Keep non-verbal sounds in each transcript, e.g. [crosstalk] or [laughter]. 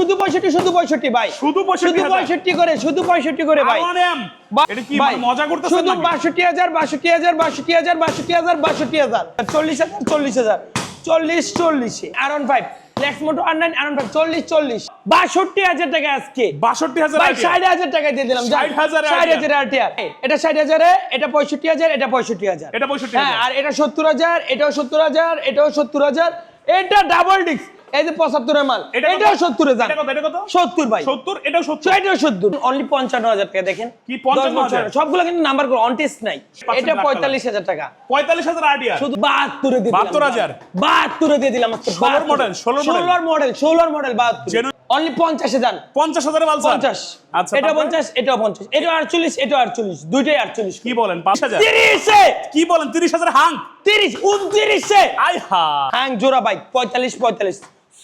শুধু পঁয়ষট্টি শুধু পঁয়ষট্টি ভাই। শুধু 65 শুধু পঁয়ষট্টি করে শুধু পঁয়ষট্টি করে ভাই। এটা কি মানে মজা করতেছেন শুধু? বাষট্টি হাজার আরন লেক্স মোটো আর নাইন চল্লিশ চল্লিশ বাষট্টি টাকা আজকে। বাষট্টি হাজার ষাট হাজার টাকা দিয়ে দিলাম 60,000 ষাট হাজার আরটিআর এটা ষাট হাজারে এটা পঁয়ষট্টি হাজার এটা পঁয়ষট্টি হাজার। এটা 65,000 হ্যাঁ আর এটা সত্তর হাজার এটাও সত্তর হাজার এটাও সত্তর হাজার। এটা ডাবল ডিস্ক এই যে পঁচাত্তরের মাল এটা? এটাও সত্তর এটা এটা কত? সত্তর ভাই। সত্তর? এটাও সত্তর? এটাও সত্তর। অনলি পঞ্চান্ন হাজার টাকা দেখেন। কি 55,000? দশ বছর, সবগুলো কিন্তু নাম্বার করে অন টেস্ট নাই। এটা পঁয়তাল্লিশ হাজার টাকা। পঁয়তাল্লিশ হাজার আইডিয়া শুধু বাহাত্তরে দিয়ে বাহাত্তর হাজার? বাহাত্তরে দিয়ে দিলাম। মাত্র 16 model, 16 ষোলোর মডেল ষোলোর মডেল বাহাত্তর। অনলি এ যান। পঞ্চাশ হাজার মাল পঞ্চাশ। আচ্ছা এটা তারপরে? পঞ্চাশ এটাও পঞ্চাশ। এটা আটচল্লিশ এটা আটচল্লিশ। দুইটাই আটচল্লিশ। কি বলেন পাঁচ হাজার? এ কি বলেন তিরিশ হাজার হাং? তিরিশ এ আই হা। হাং জোড়া বাইক পঁয়তাল্লিশ পঁয়তাল্লিশ।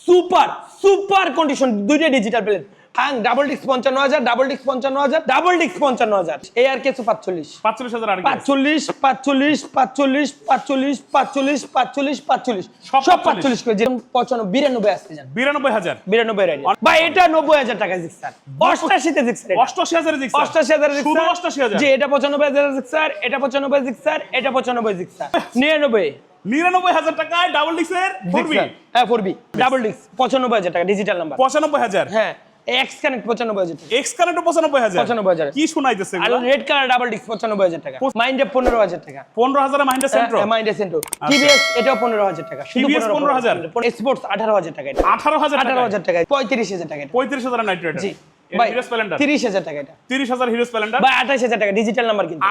সুপার সুপার কন্ডিশন দুইটা digital plate Hunk double disc পঞ্চান্ন হাজার ডাবল ডিস্ক পঞ্চান্ন হাজার ডাবল ডিস্ক পঞ্চান্ন হাজার। এই আর কিছু পাঁচচল্লিশ। পাঁচচল্লিশ হাজার পাঁচচল্লিশ পাঁচচল্লিশ পাঁচচল্লিশ পাঁচচল্লিশ পাঁচচল্লিশ পাঁচচল্লিশ পাঁচচল্লিশ। সব সব 45 পাঁচচল্লিশ করে যেমন পঁচানব্বই বিরানব্বই আসতে যান বিরানব্বই হাজার। বিরানব্বই রাইড। বা এটা নব্বই হাজার টাকা জিক্সার অষ্টাশিতে জিক্সার অষ্টআশি হাজার অষ্টাশি হাজার শুধু অষ্টাশি হাজার। জি এটা পঁচানব্বই হাজার জিক্সার এটা পঁচানব্বই জিক্সার এটা পঁচানব্বই জিক্সার নিরানব্বই। নিরানব্বই হাজার টাকায় ডাবল ডিক্সের ফোরবি জিক্সার হ্যাঁ ফোর বি ডাবল ডিস্ক পঁচানব্বই হাজার টাকা ডিজিটাল নাম্বার পঁচানব্বই হাজার। হ্যাঁ। এক্স কানেক্ট পঁচানব্বই হাজার টাকা। এক্স কানেক্ট পঁচানব্বই হাজার। 95,000 কি শোনাইতেছে আর রেড কালার ডাবল ডিস্ক পঁচানব্বই হাজার টাকা। মাইন্ডে পনেরো হাজার টাকা। পনেরো হাজার মাইন্ডা সেন্ট্রো মাইন্ডে সেন্ট্রো টিভিএস এটাও পনেরো হাজার টাকা। শুধু TVS 15,000 স্পোর্টস আঠারো হাজার টাকা এটা। আঠারো হাজার আঠারো হাজার টাকা। পঁয়ত্রিশ হাজার টাকা এটা। পঁয়ত্রিশ হাজার নাইট রাইডার জি। ভাই হিরো স্প্লেন্ডার তিরিশ হাজার টাকা এটা। তিরিশ হাজার হিরো স্প্লেন্ডার ভাই আঠাশ হাজার টাকা ডিজিটাল নাম্বার কিন্তু।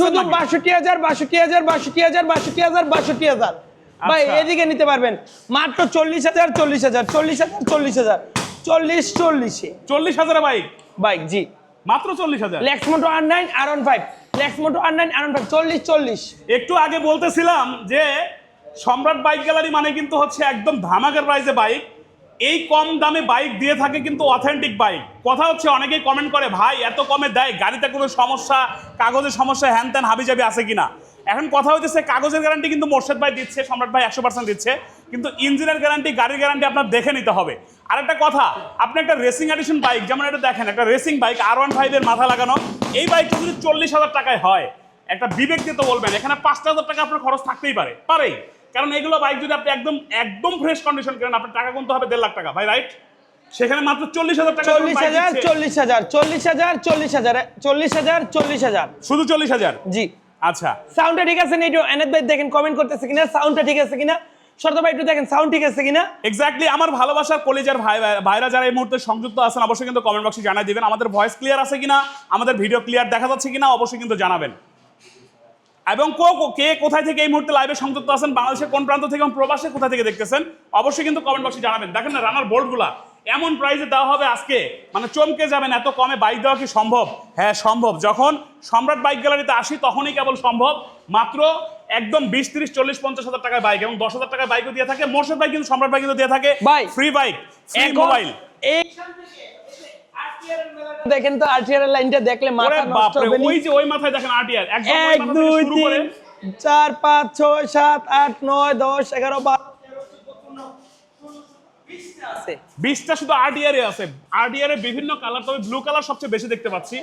শুধু বাষট্টি হাজার বাষট্টি হাজার বাষট্টি হাজার বাষট্টি হাজার বাষট্টি হাজার। ভাই আচ্ছা। এদিকে নিতে পারবেন। মাত্র চল্লিশ হাজার চল্লিশ হাজার চল্লিশ হাজার চল্লিশ হাজার। চল্লিশ চল্লিশে। চল্লিশ হাজার বাইক বাইক জি। মাত্র চল্লিশ হাজার? Lexmoto R nine R one five Lexmoto R nine R one five চল্লিশ চল্লিশ। একটু আগে বলতেছিলাম যে সম্রাট বাইক গ্যালারি মানে কিন্তু হচ্ছে একদম ধামাকার প্রাইসে বাইক। এই কম দামে বাইক দিয়ে থাকে কিন্তু অথেন্টিক বাইক কথা হচ্ছে, অনেকেই কমেন্ট করে, ভাই, এত কমে দেয়, গাড়িতে কোনো সমস্যা, কাগজের সমস্যা হ্যান ত্যান হাবিজাবি আছে কিনা? এখন কথা হইতেছে কাগজের গ্যারান্টি কিন্তু মোর্শেদ ভাই দিচ্ছে, সম্রাট ভাই একশো পার্সেন্ট দিচ্ছে, কিন্তু ইঞ্জিনের গ্যারান্টি গাড়ির গ্যারান্টি আপনার দেখে নিতে হবে। আর একটা কথা, আপনি একটা রেসিং এডিশন বাইক যেমন এটা দেখেন, একটা রেসিং বাইক আর ওয়ান ফাইভের মাথা লাগানো, এই বাইকটা যদি চল্লিশ হাজার টাকায় হয়, একটা বিবেক দিয়ে তো বলবেন, এখানে পাঁচটা হাজার টাকা আপনার খরচ থাকতেই পারে, পারেই। কারণ এগুলো বাইক যদি আপনি একদম একদম ফ্রেশ কন্ডিশন করেন আপনার টাকা গুনতে হবে দেড় লাখ টাকা ভাই রাইট সেখানে মাত্র চল্লিশ হাজার টাকা চল্লিশ হাজার চল্লিশ হাজার চল্লিশ হাজার চল্লিশ হাজার চল্লিশ হাজার চল্লিশ হাজার। শুধু চল্লিশ হাজার? জি। আচ্ছা। সাউন্ডটা ঠিক আছে না একটু এনাদ ভাই দেখেন কমেন্ট করতেছে কিনা? সাউন্ডটা ঠিক আছে কিনা? শর্ত ভাই একটু দেখেন সাউন্ড ঠিক আছে কিনা? এক্স্যাক্টলি আমার ভালোবাসার কলেজের ভাই ভাইরা যারা এই মুহূর্তে সংযুক্ত আছেন অবশ্যই কিন্তু কমেন্ট বক্সে জানাই দিবেন। আমাদের ভয়েস ক্লিয়ার আছে কিনা? আমাদের ভিডিও ক্লিয়ার দেখা যাচ্ছে কিনা? অবশ্যই কিন্তু জানাবেন। এবং কো কো- কোথায় থেকে এই মুহূর্তে লাইভে সংযুক্ত আছেন? বাংলাদেশের কোন প্রান্ত থেকে এবং প্রবাসে কোথা থেকে দেখতেছেন? অবশ্যই কিন্তু কমেন্ট বক্সে জানাবেন। দেখেন না রানার বোল্টগুলা এমন প্রাইসে দেওয়া হবে আজকে। মানে চমকে যাবেন এত কমে বাইক দেওয়া কি সম্ভব? হ্যাঁ সম্ভব। যখন সম্রাট বাইক গ্যালারিতে আসি তখনই কেবল সম্ভব। মাত্র একদম বিশ তিরিশ চল্লিশ পঞ্চাশ হাজার টাকায় বাইক এবং দশ হাজার টাকায় বাইকও দিয়ে থাকে। মোর্শেদ বাইক কিন্তু সম্রাট বাইক কিন্তু দিয়ে থাকে। ফ্রি বাইক ফ্রি মোবাইল এই দেখেন তো আরটিআর লাইনটা দেখলে মাথা নষ্ট হবে ওই যে ওই মাথায় দেখেন আরটিআর একদম ওই মাথা থেকে শুরু করে তিন চার পাঁচ ছয় সাত আট নয় দশ এগারো বারো। আছে। বিশটা শুধু আরডিআর এ আছে। আরডিআর এর বিভিন্ন কালার তবে ব্লু কালার সবচেয়ে বেশি দেখতে পাচ্ছি।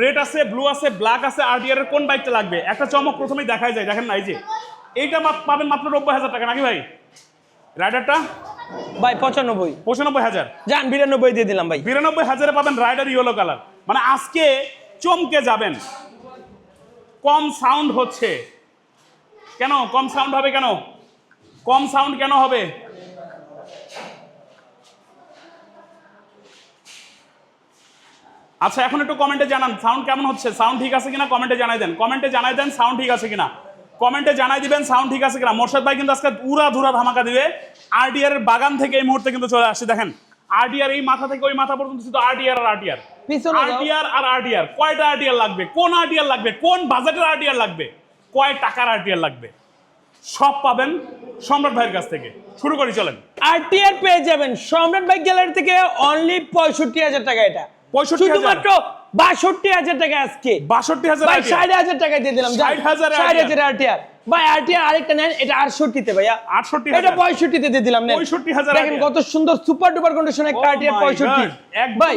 রেড আছে ব্লু আছে ব্ল্যাক আছে আরডিআর এর কোন বাইকটা লাগবে? একটা চমক প্রথমেই দেখাই যায়। দেখেন না এই যে। এইটা পাবেন মাত্র নব্বই হাজার টাকা নাকি ভাই? রাইডারটা ভাই পঁচানব্বই। পঁচানব্বই হাজার। যান বিরানব্বই দিয়ে দিলাম ভাই। বিরানব্বই হাজারে পাবেন রাইডার ইয়েলো কালার। মানে আজকে চমকে যাবেন। কম সাউন্ড হচ্ছে। কেন? কম সাউন্ড হবে কেন? কম সাউন্ড কেন হবে? আচ্ছা এখন একটু কমেন্টে জানান সাউন্ড কেমন হচ্ছে? সাউন্ড ঠিক আছে কিনা? কমেন্টে জানাই দেন। কমেন্টে জানাই দেন সাউন্ড ঠিক আছে কিনা? কমেন্টে জানাই দিবেন সাউন্ড ঠিক আছে কিনা? মোর্শেদ ভাই কিন্তু আজকে উড়া ধুরা ধামাকা দিবে। আরডিআর এর বাগান থেকে এই মুহূর্তে কিন্তু চলে আসছে। দেখেন আরডিআর এই মাথা থেকে ওই মাথা পর্যন্ত শুধু আরডিআর আর আরডিআর আরডিআর আর আরডিআর কয়টা আরডিআর লাগবে? কোন আরডিআর লাগবে? কোন বাজেটের আরডিআর লাগবে? কয় টাকার আরডিআর লাগবে? সব পাবেন সম্রাট ভাইয়ের কাছ থেকে। শুরু করি চলেন। আরটিআর পেয়ে যাবেন। সম্রাট বাইক গ্যালারি থেকে অনলি পঁয়ষট্টি হাজার টাকা এটা। 65,000 শুধুমাত্র বাষট্টি হাজার টাকা আজকে। বাষট্টি হাজার ভাই ষাট হাজার টাকা দিয়ে দিলাম 60,000 ষাট হাজার আরটিআর ভাই আরটিআর আরেকটা নেন এটা আটষট্টিতে ভাইয়া। আটষট্টি এটা পঁয়ষট্টিতে দিয়ে দিলাম নেন। 65,000 দেখেন কত সুন্দর সুপার ডুপার কন্ডিশন একটা Oh আরটিআর পঁয়ষট্টি। God, ভাই।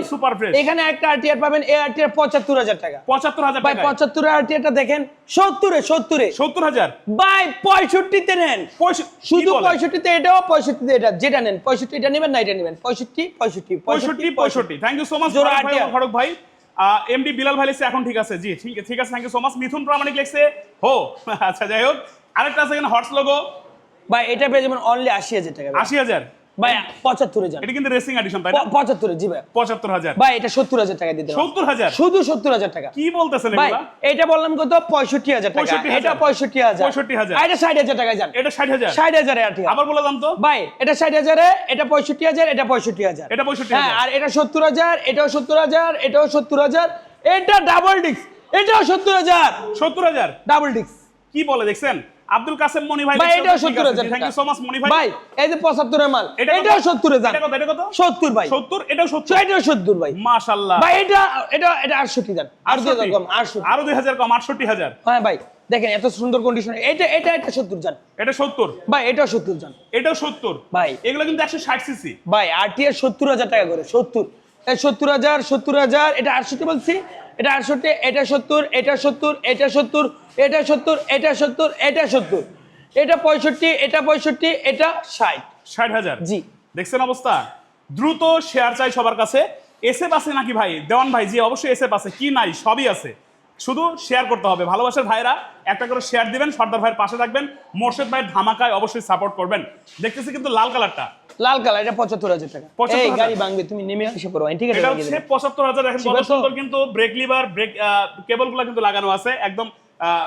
এখানে একটা আরটিআর পাবেন এই আরটিআর পঁচাত্তর হাজার টাকা। পঁচাত্তর হাজার ভাই পঁচাত্তর আরটিআরটা দেখেন সত্তরে সত্তরে। সত্তর হাজার। ভাই পঁয়ষট্টিতে নেন। শুধু পঁয়ষট্টিতে এটাও পঁয়ষট্টিতে এটা যেটা নেন পঁয়ষট্টি এটা নেবেন না এটা নেবেন। পঁয়ষট্টি পঁয়ষট্টি পঁয়ষট্টি পঁয়ষট্টি thank you so much Faruk ভাই। এমডি বিলাল ভাই লিখছে এখন ঠিক আছে জি ঠিক ঠিক আছে thank you so much Mithun Pramanik লিখছে হো [laughs] আচ্ছা যাই হোক। আরেকটা আছে এখানে হর্স লোগো বা এটা পেয়ে যাবেন অনলি আশি হাজার টাকা। আশি হাজার? ভাই পঁচাত্তরে যান। এটা কিন্তু রেসিং এডিশন তাই না? প- পঁচাত্তরে জি ভাই। এটা সত্তর হাজার টাকা দিয়ে দিলাম। সত্তর হাজার? শুধু সত্তর হাজার টাকা। কি বলতেছেন ভাই এটা বললাম কত? টাকা। এটা পঁয়ষট্টি হাজার। 65,000 এটা ষাট হাজার যান। এটা ষাট হাজার। ষাট আটি। আবার বলে দাম তো। ভাই এটা ষাট হাজারে এটা পঁয়ষট্টি হাজার এটা পঁয়ষট্টি হাজার। এটা 65,000 হ্যাঁ আর এটা সত্তর হাজার এটাও সত্তর হাজার এটাও সত্তর হাজার। এটা ডাবল ডিস্ক এটাও সত্তর হাজার। সত্তর হাজার? ডাবল ডিস্ক কি বলে দেখছেন? আব্দুল কাসেম মনি ভাই ভাই এটাও সত্তর হাজার thank you so much Moni ভাই। ভাই এই যে পঁচাত্তরের মাল এটাও সত্তর হাজার এটা কত? এটা কত? সত্তর ভাই। সত্তর? এটাও সত্তর? এটাও সত্তর ভাই। মাশাল্লাহ ভাই এটা এটা এটা আটষট্টি দেন আর দুই হাজার কম আটষট্টি। আরও দুই হাজার কম আটষট্টি হাজার। হ্যাঁ ভাই দেখেন এত সুন্দর কন্ডিশন এটা এটা এটা সত্তর যান এটা সত্তর? ভাই এটাও সত্তর যান এটাও সত্তর? ভাই। এগুলো কিন্তু একশো ষাট সিসি। ভাই আরটিআর সত্তর হাজার টাকা করে সত্তর। এই সত্তর হাজার সত্তর হাজার এটা আটষট্টি বলছি। এটা আটষট্টি এটা সত্তর এটা সত্তর এটা সত্তর এটা সত্তর এটা সত্তর এটা সত্তর। এটা পঁয়ষট্টি এটা পঁয়ষট্টি এটা ষাট। ষাট হাজার। জি। দেখছেন অবস্থা? দ্রুত শেয়ার চাই সবার কাছে। এসএফ আছে নাকি ভাই? দেওয়ান ভাই জি অবশ্যই এসএফ আছে। কি নাই? সবই আছে। শুধু শেয়ার করতে হবে। ভালোবাসার ভাইরা একটা করে শেয়ার দিবেন সর্দার ভাইয়ের পাশে থাকবেন। মোর্শেদ ভাইয়ের ধামাকায় অবশ্যই সাপোর্ট করবেন। দেখতেছি কিন্তু লাল কালারটা লাল কালার এটা পঁচাত্তর হাজার টাকা। এই গাড়ি ভাঙবে তুমি নেমে এসে পড়ো ঠিক আছে এটা হচ্ছে। পঁচাত্তর হাজার এখন ঠিক কত সুন্দর কিন্তু ব্রেক লিভার ব্রেক কেবলগুলো কিন্তু লাগানো আছে। একদম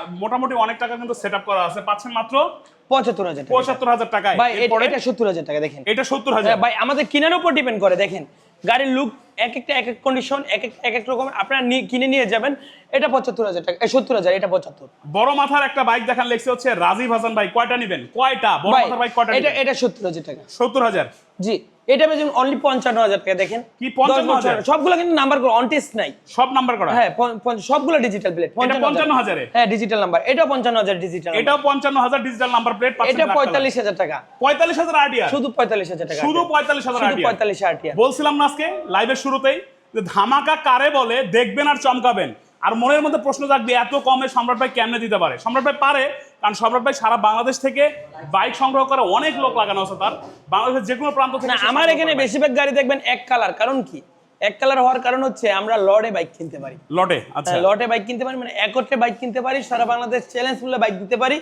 মোটামুটি অনেক টাকা কিন্তু সেট করা আছে। পাচ্ছেন মাত্র পঁচাত্তর হাজার টাকা। পঁচাত্তর হাজার টাকায়। ভাই এটা- সত্তর হাজার টাকা দেখেন। এটা সত্তর হাজার। ভাই আমাদের কেনার উপর ডিপেন্ড করে দেখেন। গাড়ির লুক এক একটা এক এক কন্ডিশন এক এক এক এক রকম আপনারা কিনে নিয়ে যাবেন। এটা পঁচাত্তর হাজার টাকা সত্তর হাজার এটা পঁচাত্তর। বড় মাথার একটা বাইক দেখান লেখছে হচ্ছে রাজীব হাসান ভাই। কয়টা নেবেন? কয়টা? বড় মাথার বাইক কয়টা এটা এটা সত্তর হাজার টাকা। সত্তর হাজার? জি। এটা বেজন অনলি পঞ্চান্ন হাজার টাকা দেখেন। কি 55,000? দশ সবগুলো কিন্তু নাম্বার করে অন টেস্ট নাই। সব নাম্বার করা? হ্যাঁ সবগুলো ডিজিটাল প্লেট 55,000 এ? হ্যাঁ ডিজিটাল নাম্বার এটা পঞ্চান্ন হাজার ডিজিটাল এটাও পঞ্চান্ন হাজার ডিজিটাল নাম্বার প্লেট এটা পঁয়তাল্লিশ হাজার টাকা। পঁয়তাল্লিশ হাজার শুধু পঁয়তাল্লিশ হাজার টাকা শুধু পঁয়তাল্লিশ হাজার শুধু পঁয়তাল্লিশ আরটিআর বলছিলাম না আজকে লাইভের শুরুতেই যে ধামাকা কারে বলে দেখবেন আর চমকাবেন। আর মনের মধ্যে প্রশ্ন থাকবে এত কমে সম্রাট ভাই কেমনে দিতে পারে? সম্রাট ভাই পারে কারণ সম্রাট ভাই সারা বাংলাদেশ থেকে বাইক সংগ্রহ করে অনেক লোক লাগানো আছে তার। বাংলাদেশের যে কোনো প্রান্ত থেকে আমার এখানে বেশিরভাগ গাড়ি দেখবেন এক কালার কারণ কি? এক কালার হওয়ার কারণ হচ্ছে আমরা লড়ে বাইক কিনতে পারি। লটে আচ্ছা। হ্যাঁ, লটে বাইক কিনতে পারি মানে একত্রে বাইক কিনতে পারি সারা বাংলাদেশ চ্যালেঞ্জ মূল্যে বাইক দিতে পারি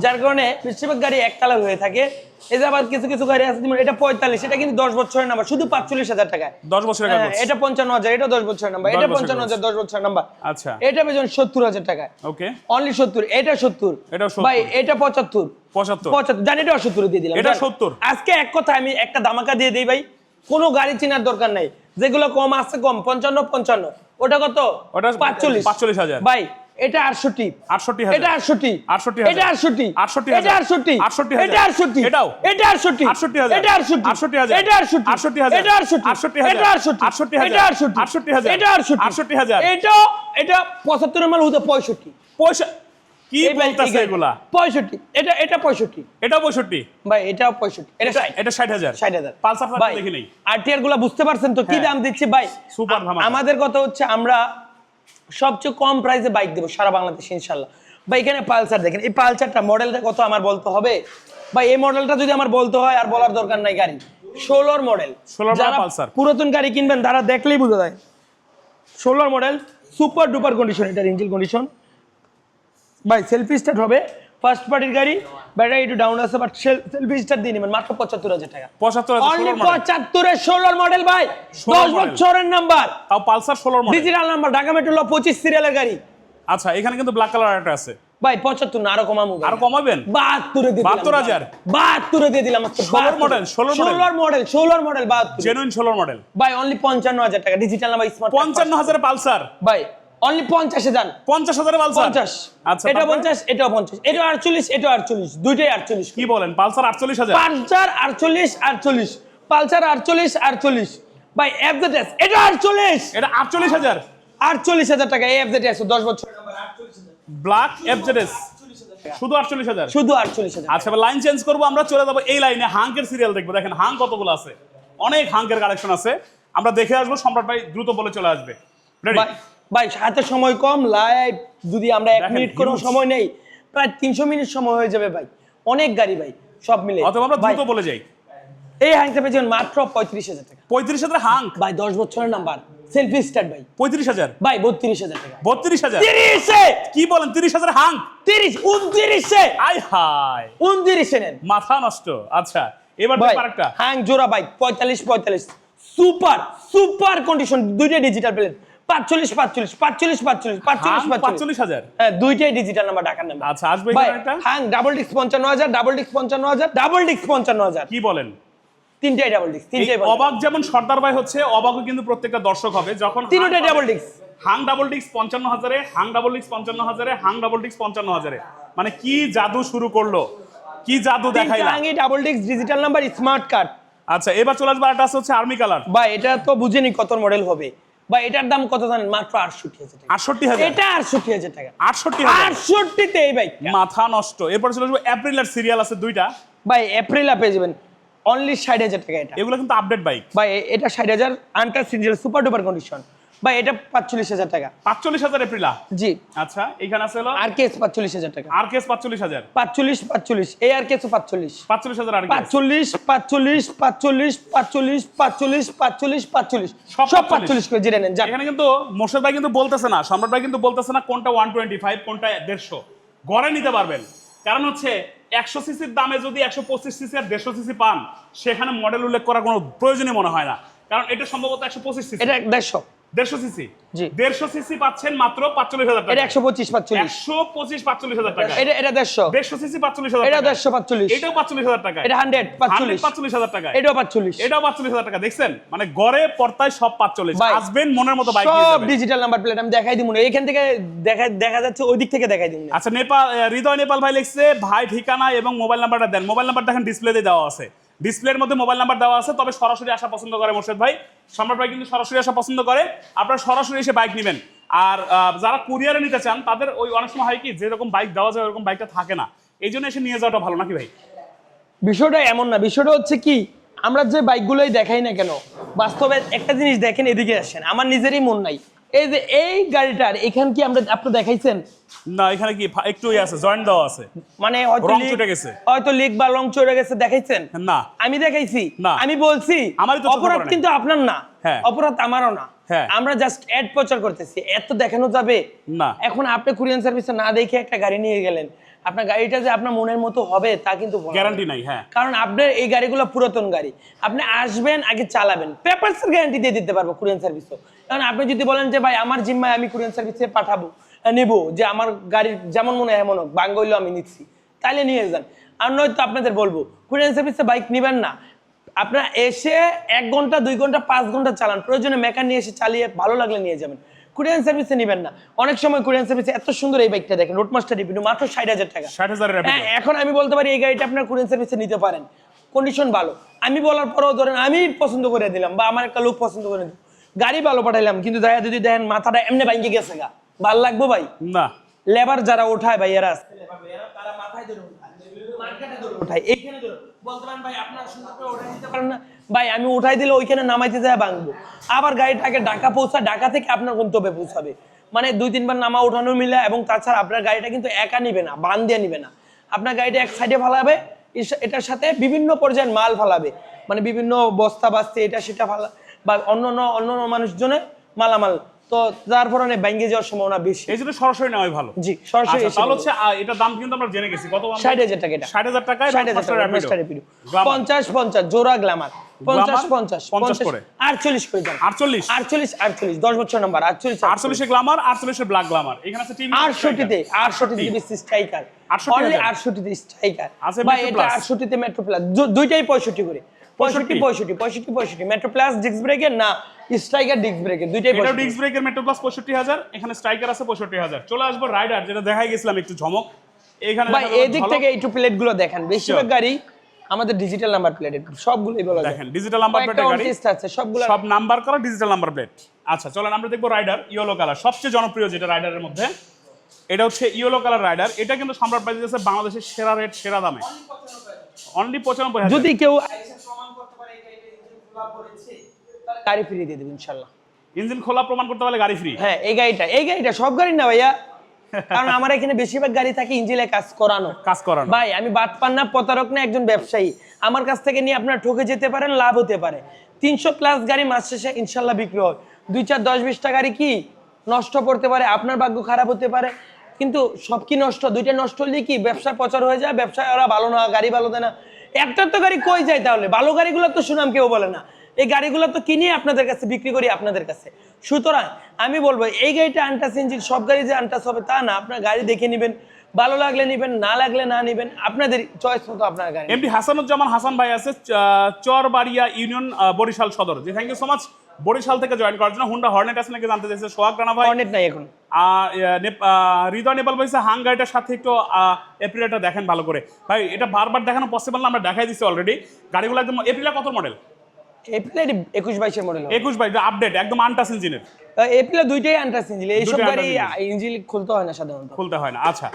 যার কারণে বেশিরভাগ গাড়ি এক কালার হয়ে থাকে। এই যে আবার কিছু কিছু গাড়ি আছে যেমন এটা পঁয়তাল্লিশ এটা কিন্তু দশ বছরের নাম্বার শুধু পাঁচচল্লিশ হাজার টাকায়। দশ বছরের হ্যাঁ, এটা পঞ্চান্ন হাজার এটা দশ বছরের নাম্বার এটা পঞ্চান্ন হাজার দশ বছরের নাম্বার আচ্ছা। এটা বেজন সত্তর হাজার টাকায়। ওকে। অনলি সত্তর এটা সত্তর। 70 ভাই এটা পঁচাত্তর। পঁচাত্তর। পঁচাত্তর জানি এটা সত্তর দিয়ে দিলাম। এটা। 70 আজকে এক কথা আমি একটা দামাকা দিয়ে দিই ভাই। কোনো গাড়ি চেনার দরকার নাই। যেগুলো কম আছে কম পঞ্চান্ন পঞ্চান্ন ওটা কত ওটা পাঁচচল্লিশ 45,000 ভাই এটা আটষট্টি আটষট্টি হাজার এটা আটষট্টি 68,000 এটা আটষট্টি 68,000 এটা আটষট্টি 68,000 এটা আটষট্টি এটাও? এটা আটষট্টি 68,000 এটা আটষট্টি 68,000 এটা আটষট্টি 68,000 এটা আটষট্টি 68,000 এটা আটষট্টি 68,000 এটা আটষট্টি 68,000 এটা আটষট্টি 68,000 এটা এটা পঁচাত্তরের মাল হতো পঁয়ষট্টি পয়সা কি বলতেছে এগুলা? পঁয়ষট্টি। এটা এটা পঁয়ষট্টি। এটা পঁয়ষট্টি? ভাই এটাও পঁয়ষট্টি। এটা ষাট। এটা ষাট হাজার। ষাট হাজার। পালসার ভাই ফালসার দেখি নেই। আরটিআরগুলা বুঝতে পারছেন তো কি হ্যাঁ। দাম দিচ্ছি? ভাই আ- আমাদের কথা হচ্ছে আমরা সবচেয়ে কম প্রাইসে বাইক দেবো সারা বাংলাদেশ ইনশাল্লাহ। ভাই এখানে পালসার দেখেন। এই পালসারটা মডেলটা কত আমার বলতে হবে? ভাই এই মডেলটা যদি আমার বলতে হয় আর বলার দরকার নাই গাড়ি। ষোলোর মডেল 16 model Pulsar। পুরাতন গাড়ি কিনবেন তারা দেখলেই বুঝা যায়। ষোলোর মডেল সুপার ডুপার কন্ডিশন এটার ইঞ্জিন কন্ডিশন ভাই সেলফি স্টার্ট হবে। ফার্স্ট পার্টির গাড়ি ব্যাটারি একটু ডাউন আছে বাট সেলফি স্টার্ট দিয়ে নেবেন মাত্র পঁচাত্তর হাজার টাকা। পঁচাত্তর হাজার অনলি ষোলোর মডেল পঁচাত্তরের ষোলোর মডেল ভাই। 16 দশ। বছরের নাম্বার তাও পালসার ষোলোর model digital number Dhaka metro ল পঁচিশ সিরিয়ালের গাড়ি। আচ্ছা এখানে কিন্তু ব্ল্যাক কালার একটা আছে। ভাই পঁচাত্তর না আরও কমাবো আরও কমাবেন? বাহাত্তরে দিয়ে দিলাম 72,000 বাহাত্তরে দিয়ে দিলাম মাত্র 16 model, 16 model। ষোলোর মডেল ষোলোর মডেল বাহাত্তর। জেনুইন ষোলোর মডেল ভাই অনলি পঞ্চান্ন হাজার টাকা। ডিজিটাল নাম্বার স্মার্ট পঞ্চান্ন হাজার পালসার। ভাই অনলি পঞ্চাশে যান। পঞ্চাশ হাজার পালসার? পঞ্চাশ। আচ্ছা এটা তারপরে? পঞ্চাশ এটাও পঞ্চাশ এটা আটচল্লিশ এটা আটচল্লিশ দুইটাই আটচল্লিশ। কি বলেন পালসার আটচল্লিশ হাজার? পালসার আটচল্লিশ আটচল্লিশ পালসার আটচল্লিশ আটচল্লিশ। ভাই এফ এটা আটচল্লিশ। এটা আটচল্লিশ হাজার? আটচল্লিশ হাজার টাকা এই দশ বছর। ব্ল্যাক এফজেডএস শুধু আটচল্লিশ হাজার? শুধু আটচল্লিশ হাজার। আচ্ছা লাইন চেঞ্জ করব আমরা চলে যাব এই লাইনে হাঙ্কের সিরিয়াল দেখব। দেখেন হাঙ্ক কতগুলো আছে? অনেক হাঙ্কের কালেকশন আছে। আমরা দেখে আসব সম্রাট ভাই দ্রুত বলে চলে আসবে? ভাই ভাই হাতে সময় কম লাইভ যদি আমরা এক মিনিট কোনো সময় নেই প্রায় তিনশো মিনিট সময় হয়ে যাবে ভাই। অনেক গাড়ি ভাই সব মিলে। অথবা আমরা ভাই, দ্রুত বলে যাই। এই হ্যাংটা পেয়েছেন মাত্র পঁয়ত্রিশ হাজার টাকা। পঁয়ত্রিশ হাজার হাঙ্ক ভাই দশ বছরের নাম্বার সেলফি স্টার্ট ভাই। পঁয়ত্রিশ হাজার? ভাই বত্রিশ হাজার টাকা। বত্রিশ হাজার? তিরিশে! কি বলেন তিরিশ হাজার হাঙ্ক তিরিশ উনত্রিশে! আই হাই উনত্রিশে নেন। মাথা নষ্ট। আচ্ছা এবার ভাই আরেকটা। হ্যাং জোড়া বাইক পঁয়তাল্লিশ পঁয়তাল্লিশ। সুপার সুপার কন্ডিশন দুইটা ডিজিটাল প্লেন পাঁচচল্লিশ পাঁচচল্লিশ পাঁচচল্লিশ পাঁচচল্লিশ পাঁচচল্লিশ হাঙ্ক পাঁচচল্লিশ। পাঁচচল্লিশ হাজার। হ্যাঁ দুইটাই ডিজিটাল নাম্বার ঢাকার নাম্বার আচ্ছা, আসবে একটা? হ্যাং ডাবল ডাবল ডাবল কি বলেন? তিনটাই ডাবল তিনটাই অবাক যেমন সর্দার ভাই হচ্ছে অবাকও কিন্তু প্রত্যেকটা দর্শক হবে। যখন তিনটাই ডাবল হাং ডাবল ডিস্ক পঞ্চান্ন হাজারে হাং ডাবল ডিস্ক পঞ্চান্ন হাজারে হাং ডাবল ডিস্ক পঞ্চান্ন হাজারে। মানে কি জাদু শুরু করল? কি জাদু দেখাইলা? হাঙ্গি double disc digital number smart card আচ্ছা এবার চলে আসবে আরেকটা হচ্ছে আর্মি কালার ভাই এটা তো বুঝিনি কত মডেল হবে। বা এটার দাম কত জানেন? মাত্র আটষট্টি হাজার টাকা। আটষট্টি হাজার। এটা আটষট্টি হাজার টাকা। আটষট্টি আটষট্টিতে এই বাইক মাথা নষ্ট। এরপর চলে আসব এপ্রিল আর সিরিয়াল আছে দুইটা। ভাই এপ্রিল পেয়ে যাবেন। অনলি ষাট হাজার টাকা এটা। এগুলো কিন্তু আপডেট বাইক ভাই এটা ষাট হাজার আন্টার সিরিয়াল সুপার ডুপার কন্ডিশন ভাই এটা পাঁচচল্লিশ হাজার টাকা। পাঁচচল্লিশ হাজার এপ্রিলা? জি। আচ্ছা এখানে আছে হলো? আর কেস পাঁচচল্লিশ হাজার টাকা। আর কেস পাঁচচল্লিশ হাজার? পাঁচচল্লিশ পাঁচচল্লিশ এই আর কেসও পাঁচচল্লিশ। পাঁচচল্লিশ হাজার আর পাঁচচল্লিশ পাঁচচল্লিশ পাঁচচল্লিশ পাঁচচল্লিশ পাঁচচল্লিশ পাঁচচল্লিশ পাঁচচল্লিশ। সব সব 45 পাঁচচল্লিশ করে জেনে নেন এখানে কিন্তু মোর্শেদ ভাই কিন্তু বলতেছে না সম্রাট ভাই কিন্তু বলতেছে না কোনটা ওয়ান টোয়েন্টি ফাইভ কোনটা দেড়শো। গড়ে নিতে পারবেন। কারণ হচ্ছে একশো সিসির দামে যদি একশো পঁচিশ সিসি আর দেড়শো সিসি পান সেখানে মডেল উল্লেখ করার কোনো প্রয়োজনই মনে হয় না। কারণ এটা সম্ভবত একশো পঁচিশ সিসি। এটা দেড়শো। দেড়শো সিসি। দেড়শো সিসি পাচ্ছেন মাত্র পাঁচচল্লিশ হাজার টাকা। একশো পঁচিশ পাঁচচল্লিশ। একশো পঁচিশ পাঁচচল্লিশ হাজার টাকা। এটা এটা দেড়শো। দেড়শো সিসি পাঁচচল্লিশ হাজার এটা দেড়শো পাঁচচল্লিশ। এটাও পাঁচচল্লিশ হাজার টাকা এটা হান্ড্রেড পাঁচচল্লিশ। পাঁচচল্লিশ হাজার টাকা এটাও পাঁচচল্লিশ। এটাও পাঁচচল্লিশ হাজার টাকা। দেখছেন? মানে গড়ে পর্তায় সব পাঁচচল্লিশ। আসবেন মনের মতো বাইক সব ডিজিটাল নাম্বার প্লেট আমি দেখাই দিব এখান থেকে দেখা দেখা যাচ্ছে ওই দিক থেকে দেখাই দিব আচ্ছা নেপাল হৃদয় নেপাল ভাই লিখছে ভাই ঠিকানা এবং মোবাইল নাম্বারটা দেন। মোবাইল নাম্বার দেখেন ডিসপ্লেতে দেওয়া আছে। ডিসপ্লের মধ্যে মোবাইল নাম্বার দেওয়া আছে, তবে সরাসরি আসা পছন্দ করে মোর্শেদ ভাই। সম্রাট ভাই কিন্তু সরাসরি আসা পছন্দ করে। আপনারা সরাসরি এসে বাইক নেবেন। আর যারা কুরিয়ারে নিতে চান, তাদের ওই অনেক সময় হয় কি, যেরকম বাইক দেওয়া যায়, ওরকম বাইকটা থাকে না। এই জন্য এসে নিয়ে যাওয়াটা ভালো, নাকি ভাই? বিষয়টা এমন না। বিষয়টা হচ্ছে কি, আমরা যে বাইকগুলোই দেখাই না কেন, বাস্তবে একটা জিনিস দেখেন, এদিকে আসেন। আমার নিজেরই মন নাই। এই যে এই গাড়িটার এখান কি আমরা আপনি দেখাইছেন? না এখানে কি একটু আছে জয়েন্ট দেওয়া আছে। মানে হয়তো রং চটে গেছে। হয়তো লিক বা রং চড়ে গেছে দেখাইছেন? না। আমি দেখাইছি। না। আমি বলছি অপরাধ কিন্তু আপনার না। হ্যাঁ। অপরাধ আমারও না। হ্যাঁ। আমরা জাস্ট অ্যাড প্রচার করতেছি। এত দেখানো যাবে? না। এখন আপনি কুরিয়ান সার্ভিসে না দেখে একটা গাড়ি নিয়ে গেলেন। আপনার গাড়িটা যে আপনার মনের মতো হবে তা কিন্তু গ্যারান্টি নাই হ্যাঁ। কারণ আপনার এই গাড়িগুলো পুরাতন গাড়ি। আপনি আসবেন আগে চালাবেন। পেপারসের গ্যারান্টি দিয়ে দিতে পারব কুরিয়ান সার্ভিসও। কারণ আপনি যদি বলেন যে ভাই আমার জিম্মায় আমি কুরিয়ান সার্ভিসে পাঠাবো নেব যে আমার গাড়ির যেমন মনে হয় এমন হোক বাঙ্গ হইলেও আমি নিচ্ছি তাইলে নিয়ে যান। আর নয়তো আপনাদের বলব কুরিয়ান সার্ভিসে বাইক নেবেন না। আপনার এসে এক ঘণ্টা দুই ঘণ্টা পাঁচ ঘণ্টা চালান। প্রয়োজনে মেকার নিয়ে এসে চালিয়ে ভালো লাগলে নিয়ে যাবেন। কুরিয়ান সার্ভিসে নেবেন না। অনেক সময় কুরিয়ান সার্ভিসে এত সুন্দর এই বাইকটা দেখেন রোডমাস্টার রিভিউ মাত্র ষাট হাজার টাকা। হ্যাঁ এখন আমি বলতে পারি এই গাড়িটা আপনার কুরিয়ান সার্ভিসে নিতে পারেন। কন্ডিশন ভালো। আমি বলার পরেও ধরেন আমি পছন্দ করে দিলাম বা আমার একটা লোক পছন্দ করে দিল গাড়ি ভালো পাঠাইলাম কিন্তু দেখা যদি দেখেন মাথাটা এমনি ভাঙ্গে গেছে গা। ভালো লাগবো ভাই? না। লেবার যারা ওঠায় ভাই এরা আছে। তারা মাথায় ধরে ওঠায়, মার্কেটে ধরে ওঠায়, এইখানে ভাই আপনারা সুন্দর করে ওঠাই দিতে পারেন না। ভাই আমি উঠাই দিলে ওইখানে নামাইতে যায় ভাঙবো। আবার গাড়িটাকে ঢাকা পৌঁছা ঢাকা থেকে আপনার গন্তব্যে পৌঁছাবে। মানে দুই তিনবার নামা ওঠানো মিলে এবং তাছাড়া আপনার গাড়িটা কিন্তু একা নিবে না বান দিয়ে নিবে না। আপনার গাড়িটা এক সাইডে ফালাবে এটার সাথে বিভিন্ন পর্যায়ের মাল ফালাবে। মানে বিভিন্ন বস্তা বাস্তি এটা সেটা ফালা বা অন্য অন্য অন্য অন্য মানুষজনের মালামাল। তো যার ফলে ব্যাঙ্গে যাওয়ার সম্ভাবনা বেশি। এই জন্য সরাসরি নেওয়াই ভালো। জি সরাসরি আচ্ছা তাহলে হচ্ছে এটার দাম কিন্তু আমরা জেনে গেছি। কত ষাট হাজার টাকা এটা। ষাট হাজার টাকায় ষাট হাজার Roadmaster টাকা Rapido। Roadmaster Rapido। Glamour। পঞ্চাশ পঞ্চাশ জোড়া গ্লামার পঞ্চাশ পঞ্চাশ 50 পঞ্চাশ করে। আটচল্লিশ করে যান আটচল্লিশ? আটচল্লিশ আটচল্লিশ দশ বছর নাম্বার আটচল্লিশ আটচল্লিশে। গ্লামার আটচল্লিশে ব্ল্যাক গ্লামার এখানে আছে টিভি আটষট্টিতে আটষট্টিতে জিবি স্ট্রাইকার 68 অনলি হাজার। আটষট্টিতে স্ট্রাইকার আছে ভাই এটা Plus। আটষট্টিতে মেট্রো প্লাস দুইটাই পঁয়ষট্টি করে। পঁয়ষট্টি 65 পঁয়ষট্টি পঁয়ষট্টি পঁয়ষট্টি। মেট্রো প্লাস ডিস্ক ব্রেকের না স্ট্রাইকার ডিস্ক ব্রেকের দুইটাই 65 ডিস্ক ব্রেকের মেট্রো প্লাস পঁয়ষট্টি হাজার এখানে স্ট্রাইকার আছে পঁয়ষট্টি হাজার। চলে আসব রাইডার যেটা দেখাই গেছিলাম একটু ঝমক। এখানে ভাই এদিক। থেকে একটু প্লেট দেখেন। বেশিরভাগ গাড়ি আমাদের ডিজিটাল নাম্বার প্লেট সবগুলোই বলা দেখেন ডিজিটাল নাম্বার প্লেটের গাড়ি। আছে সবগুলো সব নাম্বার করা ডিজিটাল নাম্বার প্লেট আচ্ছা চলেন আমরা দেখব রাইডার ইয়েলো কালার সবচেয়ে জনপ্রিয় যেটা রাইডারের মধ্যে এটা হচ্ছে ইয়েলো কালার রাইডার এটা কিন্তু সম্রাট প্রাইস আছে বাংলাদেশের সেরা রেট সেরা দামে। অনলি পঁচানব্বই যদি কেউ গাড়ি ফিরিয়ে দিয়ে দেবো ইনশাল্লাহ ইঞ্জিন খোলা প্রমাণ করতে পারলে গাড়ি ফ্রি হ্যাঁ এই গাড়িটা এই গাড়িটা সব গাড়ি না ভাইয়া। [laughs] কারণ আমার এখানে বেশিরভাগ গাড়ি থাকে ইঞ্জিনে কাজ করানো। কাজ করানো। ভাই আমি বাদ পান না প্রতারক না একজন ব্যবসায়ী। আমার কাছ থেকে নিয়ে আপনারা ঠকে যেতে পারেন লাভ হতে পারে। তিনশো প্লাস গাড়ি মাস শেষে ইনশাল্লাহ বিক্রি হয়। দুই চার দশ বিশটা গাড়ি কি নষ্ট করতে পারে আপনার ভাগ্য খারাপ হতে পারে। কিন্তু সব কি নষ্ট, দুইটা নষ্ট হলে কি ব্যবসা প্রচার হয়ে যায়? ব্যবসায় ওরা ভালো না, গাড়ি ভালো দেয় না। একটা তো গাড়ি কই যায় তাহলে? ভালো গাড়িগুলো তো সুনাম কেউ বলে না। এই গাড়িগুলো তো কিনে আপনাদের কাছে, বিক্রি করি আপনাদের কাছে। সুতরাং আমি বলব, এই গাড়িটা আনটাস ইঞ্জিন সব গাড়ি যে আনটাস হবে তা না। আপনার গাড়ি দেখে নেবেন, ভালো লাগলে নেবেন, না লাগলে না নেবেন, আপনাদের চয়েস মতো আপনার গাড়ি। এমডি হাসানুজ্জামান হাসান ভাই আছে চরবাড়িয়া ইউনিয়ন বরিশাল সদর। জি thank you so much Barishal থেকে জয়েন করার জন্য হুন্ডা হর্নেট আছে নাকি জানতে চাইছে? সোহাগ রানা ভাই। অনেক নাই এখন। হৃদয় নেপাল ভাই হাং গাড়িটার সাথে একটু এপ্রিলটা দেখেন ভালো করে। ভাই এটা বারবার দেখানো পসিবল না আমরা দেখাই দিচ্ছি অলরেডি গাড়িগুলো একদম এপ্রিলা কত মডেল এপ্রিলের একুশ বাইশের মডেল একুশ ভাই আপডেট একদম আনটাস ইঞ্জিনের এপ্রিলে দুইটাই আনটাস ইঞ্জিন এইসব গাড়ি ইঞ্জিন খুলতে হয় না সাধারণত। খুলতে হয় না আচ্ছা।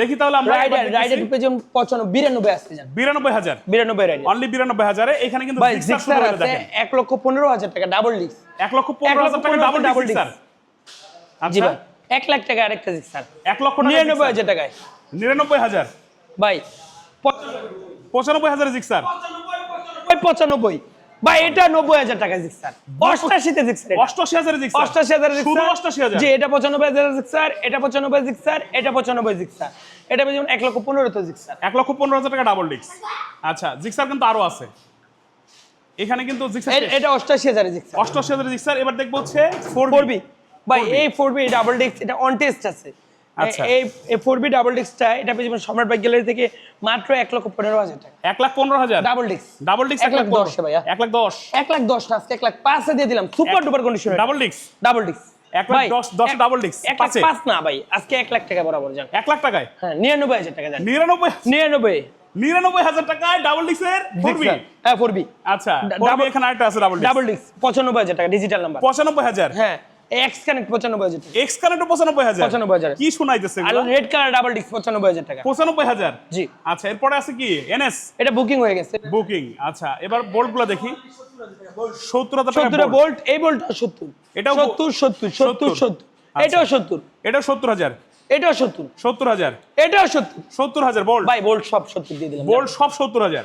দেখি তাহলে আমরা রাইডার রাইডার পেজম 95 আসছে জান 92000 92000 রাইডার অনলি 92000 এ এখানে কিন্তু জিক্সার আছে 1 লক্ষ 15000 টাকা ডাবল ডিক্স 1 লক্ষ 15000 টাকা ডাবল ডাবল ডিক্স আচ্ছা। 1 লাখ টাকা আরেকটা জিক্সার 1 লক্ষ 99000 টাকায়। 99000 ভাই 95000 জিক্সার 95 বা এটা নব্বই হাজার টাকা জিক্সার অষ্টাশিতে জিক্সার অষ্টাশি হাজারে জিক্সার অষ্টাশি হাজারে জিক্সার অষ্টাশি হাজার। যে এটা পঁচানব্বই হাজার জিক্সার এটা পঁচানব্বই জিক্সার এটা পঁচানব্বই জিক্সার এটা যেমন এক লক্ষ পনেরো তো জিক্সার এক লক্ষ পনেরো হাজার টাকা ডাবল ডিক্স আচ্ছা জিক্সার কিন্তু আরও আছে। এখানে কিন্তু জিক্সার এটা অষ্টাশি হাজারে জিক্সার অষ্টাশি হাজারে জিক্সার এবার দেখব হচ্ছে ফোর বি বা এই ফোর বি ডাবল ডিক্স এটা অন টেস্ট আছে। এই এই ফোর বি ডাবল ডিস্কটা এটা পেয়ে সম্রাট বাইক গ্যালারি থেকে মাত্র এক লক্ষ পনেরো হাজার টাকা। এক লাখ পনেরো হাজার? ডাবল ডিস্ক ডাবল ডিস্ক এক লাখ দশে ভাইয়া। এক লাখ দশ। এক লাখ দশ আজকে এক লাখ পাঁচে দিয়ে দিলাম। Super duper condition double disc double disc এক লাখ দশ দশ ডাবল ডিস্ক এক লাখ পাঁচ। না ভাই আজকে এক লাখ টাকা বরাবর যান এক লাখ টাকায়? হ্যাঁ নিরানব্বই হাজার টাকা যান নিরানব্বই নিরানব্বই। নিরানব্বই হাজার টাকায় ডাবল ডিস্কের হ্যাঁ আচ্ছা ডা- 4B double- এখানে আরেকটা আছে ডাবল ডাবল ডিস্ক পঁচানব্বই হাজার টাকা ডিজিটাল নাম্বার পঁচানব্বই হাজার? হ্যাঁ। এক্স কানেক্ট পঁচানব্বই টাকা। এক্স কানেক্ট 95000 95000 কি শোনাইতেছে রেড কালার ডাবল ডিস্ক 95000 টাকা। 95000 জি। আচ্ছা এরপরে আছে কি? এনএস এটা বুকিং হয়ে গেছে। বুকিং আচ্ছা এবার বোল্টগুলো দেখি। 70000 সত্তর বোল্ট এই বোল্ট 70 এটা 70 70 70 70 এটাও 70 এটা 70000 সত্তর। হাজার। এটাও সত্তর। সত্তর হাজার বোল্ট ভাই বোল্ট সব 70 দিয়ে দিলাম। বোল্ট সব 70000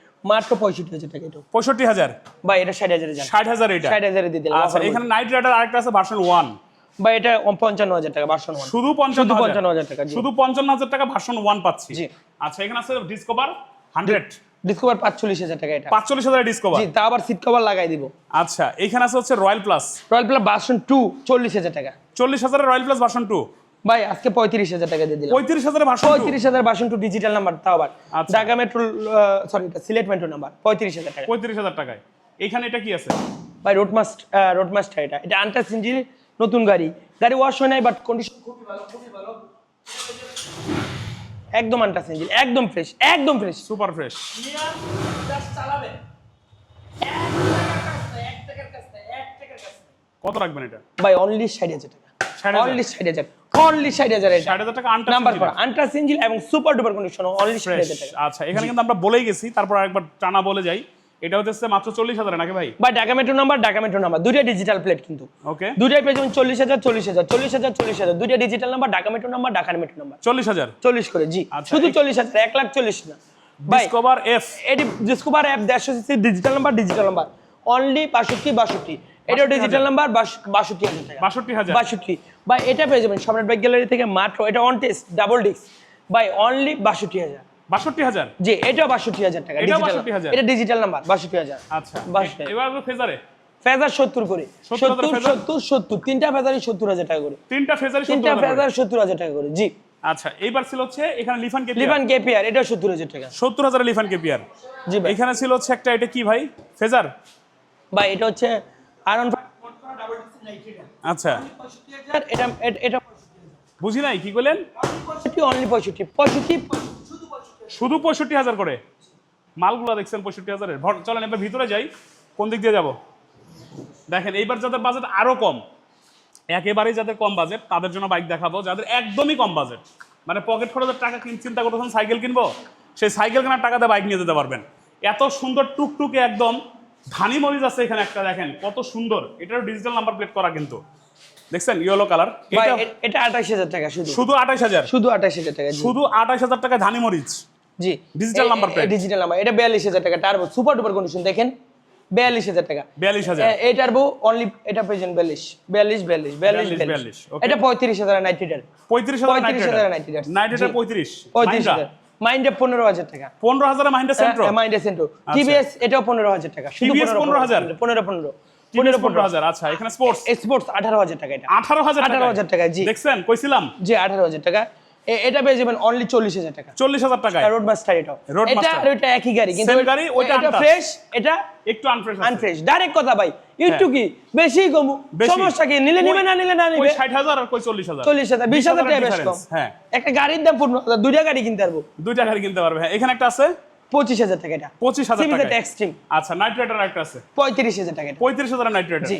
মাত্র পঁয়ষট্টি হাজার টাকা এটা। পঁয়ষট্টি হাজার? ভাই এটা ষাট হাজারে ষাট হাজার এটা? ষাট হাজারে দিয়ে দিলাম আচ্ছা এখানে নাইট রাইডার আরেকটা আছে ভার্সন ওয়ান বা এটা পঞ্চান্ন হাজার টাকা বাসন ওয়ান শুধু পঞ্চান্ন শুধু হাজার। টাকা, শুধু পঞ্চান্ন হাজার টাকা ভার্সন ওয়ান পাচ্ছি। আচ্ছা এখানে আছে ডিসকভার হান্ড্রেড ডিসকভার পাঁচচল্লিশ হাজার টাকা এটা। পাঁচচল্লিশ হাজার ডিসকভার জি তা আবার সিট কভার লাগাই দিব। আচ্ছা এখানে আছে হচ্ছে রয়্যাল প্লাস রয়্যাল প্লাস বাসন টু চল্লিশ হাজার টাকা। চল্লিশ হাজারের রয়্যাল প্লাস ভার্সন টু ভাই আজকে পঁয়ত্রিশ হাজার টাকা দিয়ে দিলাম। পঁয়ত্রিশ হাজারের ভার্সন টু পঁয়ত্রিশ হাজার বাসন টু ডিজিটাল নাম্বার তাও আবার। আচ্ছা। Dhaka metro sorry Sylhet metro number পঁয়ত্রিশ হাজার টাকা। পঁয়ত্রিশ হাজার টাকায়। এখানে এটা কি আছে? ভাই রোড মাস্ট এটা। এটা আন্টাস ইঞ্জিন নতুন গাড়ি। গাড়ি ওয়াশ হয় নাই বাট কন্ডিশন খুবই ভালো খুবই ভালো। একদম আন্টাস ইঞ্জিন একদম ফ্রেশ একদম ফ্রেশ সুপার ফ্রেশ কত রাখবেন এটা? ভাই অনলি ষাট হাজার টাকা। 60,000 অনলি ষাট হাজার। অনলি ষাট হাজার ষাট হাজার টাকা নাম্বার করা আন্টাস ইঞ্জিন এবং সুপার ডুপার কন্ডিশন অনলি ষাট হাজার টাকা। আচ্ছা এখানে কিন্তু আমরা বলেই গেছি তারপর আরেকবার টানা বলে যাই। এটা হচ্ছে মাত্র চল্লিশ হাজার নাকি ভাই? ভাই Dhaka metro number Dhaka metro number দুইটা ডিজিটাল প্লেট কিন্তু। ওকে দুইটাই পেয়ে যাবেন চল্লিশ হাজার চল্লিশ হাজার চল্লিশ হাজার চল্লিশ হাজার। দুইটা digital number Dhaka metro number Dhaka metro number চল্লিশ হাজার? চল্লিশ করে জি। আচ্ছা, শুধু চল্লিশ হাজার এক লাখ চল্লিশ না ভাই ডিসকভার এফ এটি ডিসকভার অ্যাপ দেড়শো CC digital number digital number only বাষট্টি বাষট্টি। এটাও ডিজিটাল নাম্বার বাষট্টি হাজার টাকা। বাষট্টি হাজার। বাষট্টি। ভাই এটা পেয়ে যাবেন সম্রাট বাইক গ্যালারি থেকে মাত্র এটা অন টেস্ট ডাবল ডিস্ক ভাই অনলি বাষট্টি হাজার। বাষট্টি হাজার? জি এটাও বাষট্টি হাজার টাকা এটাও digital- 62,000 এটা ডিজিটাল নাম্বার বাষট্টি হাজার। আচ্ছা। এবার ফেজারে। ফেজার সত্তর করে। 70,000 সত্তর? সত্তর সত্তর। তিনটা ফেজারই সত্তর হাজার টাকা করে। তিনটা ফেজারি তিনটা ফেজার সত্তর হাজার টাকা করে জি। আচ্ছা এইবার ছিল হচ্ছে এখানে লিফান কেপিয়ার লিভান কেপিআর এটা সত্তর হাজার টাকা। সত্তর হাজার লিফান কেপিয়ার জি ভাই। এখানে ছিল হচ্ছে একটা এটা কি ভাই? ফেজার? ভাই এটা হচ্ছে আয়রন আচ্ছা। এটা এটা- এটা বুঝি নাই কি করলেন পঁয়ষট্টি অনলি পঁয়ষট্টি পঁয়ষট্টি শুধু পঁয়ষট্টি হাজার। করে? মালগুলো দেখছেন পঁয়ষট্টি হাজারের। চলেন এবার ভিতরে যাই কোন দিক দিয়ে যাব? দেখেন এইবার যাদের বাজেট আরও কম একেবারেই যাদের কম বাজেট তাদের জন্য বাইক দেখাবো যাদের একদমই কম বাজেট মানে পকেট খরচের টাকা কিন- চিন্তা করতেছেন সাইকেল কিনবো? সেই সাইকেল কেনার টাকাতে বাইক নিয়ে যেতে পারবেন। এত সুন্দর টুকটুকে একদম ধানি মরিচ আছে এখানে একটা দেখেন কত সুন্দর। এটার ডিজিটাল নাম্বার প্লেট করা কিন্তু। দেখছেন? ইয়েলো কালার এটা আঠাশ হাজার টাকা শুধু। শুধু আঠাশ হাজার? শুধু আঠাশ হাজার টাকা শুধু আঠাশ হাজার টাকা ধানি মরিচ। জি। Digital number plate। Digital number এটা বিয়াল্লিশ হাজার টাকা টার্বো সুপার ডুপার কন্ডিশন দেখেন। বিয়াল্লিশ হাজার টাকা। বিয়াল্লিশ হাজার। এই টার্বো অনলি এটা পেয়েছেন বিয়াল্লিশ। বিয়াল্লিশ বিয়াল্লিশ বিয়াল্লিশ বিয়াল্লিশ এটা পঁয়ত্রিশ হাজার নাইনটি টার পঁয়ত্রিশ হাজার পঁয়ত্রিশ হাজার নাইনটি টার পঁয়ত্রিশ। পঁয়ত্রিশ হাজার। মাইন্ডে পনেরো হাজার টাকা। পনেরো হাজার মাইন্ডে সেন্ট্রো মাইন্ডে সেন্ট্রো টিভিএস এটাও পনেরো হাজার টাকা। শুধু 15,000? পনেরো পনেরো পনেরো পনেরো হাজার আচ্ছা এখানে স্পোর্টস স্পোর্টস আঠারো হাজার টাকা এটা। আঠারো হাজার 18,000 টাকা, জি। দেখছেন? কইছিলাম। জি আঠারো হাজার টাকা। এটা পেয়ে যাবেন অনলি চল্লিশ হাজার টাকা। চল্লিশ হাজার টাকায়? রোড মাস্টার এটাও এটা আর ওইটা একই গাড়ি কিন্তু গাড়ি, ওইটা এটা ফ্রেশ এটা একটু আনফ্রেশ আনফ্রেশ ডাইরেক্ট কথা ভাই একটু কি? বেশি কমু। সমস্যা কি? নিলে নিবে না নিলে না নিবে? ষাট হাজার আর কই চল্লিশ হাজার? চল্লিশ হাজার বিশ হাজার টাকা বেশ কম। হ্যাঁ। একটা গাড়ির দাম পনেরো হাজার দুইটা গাড়ি কিনতে পারব। দুইটা গাড়ি কিনতে পারবে হ্যাঁ। এখানে একটা আছে? পঁচিশ হাজার টাকা এটা। পঁচিশ হাজার টাকা এক্সট্রিম আচ্ছা নাইট রাইডার একটা আছে। পঁয়ত্রিশ হাজার টাকা পঁয়ত্রিশ হাজার নাইট রাইডার জি।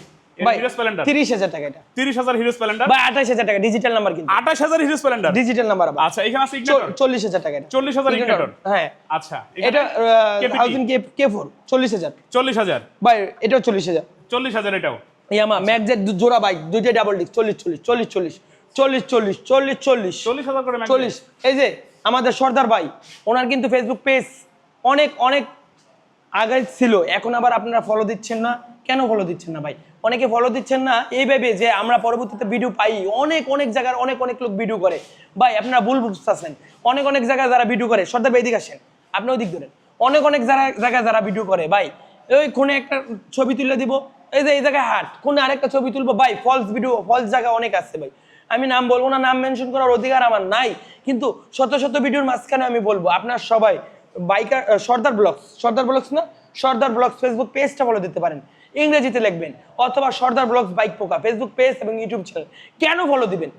ডিজিটাল নাম্বার কিন্তু। আঠাশ হাজার হিরো স্প্লেন্ডার ডিজিটাল নাম্বার আচ্ছা এখানে আছে চল্লিশ হাজার টাকা চল্লিশ হাজার হ্যাঁ। আচ্ছা এটা থাউজেন্ড কে কে ফোর চল্লিশ হাজার। চল্লিশ হাজার? ভাই এটাও চল্লিশ হাজার। চল্লিশ হাজার এটাও? ইয়ামা ম্যাকজেট জোড়া বাইক দুইটা ডাবল ডিস্ক চল্লিশ চল্লিশ চল্লিশ চল্লিশ চল্লিশ চল্লিশ চল্লিশ চল্লিশ। চল্লিশ হাজার করে চল্লিশ। এই যে আমাদের সর্দার ভাই ওনার কিন্তু ফেসবুক পেজ অনেক অনেক আগে ছিল এখন আবার আপনারা ফলো দিচ্ছেন না। কেন ফলো দিচ্ছেন না ভাই? অনেকে ফলো দিচ্ছেন না, এই ভেবে যে আমরা পরবর্তীতে ভিডিও পাই। অনেক অনেক জায়গার, অনেক অনেক লোক ভিডিও করে। ভাই, আপনারা ভুল বুঝতেছেন। অনেক অনেক জায়গায় যারা ভিডিও করে, সর্দার এদিকে আসেন। আপনি ওদিক ধরেন। অনেক অনেক যারা জায়গায় যারা ভিডিও করে, ভাই, ওই কোনে একটা ছবি তুলে দিব। এই যে, এই জায়গায় হাট কোনে আরেকটা ছবি তুলবো। ভাই ফলস ভিডিও ফলস জায়গা অনেক আছে ভাই। আমি নাম বলব না, নাম মেনশন করার অধিকার আমার নাই। কিন্তু শত শত ভিডিওর মাঝখানে আমি বলব, আপনার সবাই biker Sardar blogs Sardar blogs না, সর্দার ব্লগস ফেসবুক পেজটা ফলো দিতে পারেন। ইংরেজিতে লিখবেন অথবা সর্দার ব্লগস বাইক পোকা ফেসবুক পেজ এবং ইউটিউব চ্যানেল কেন ফলো দিবেন?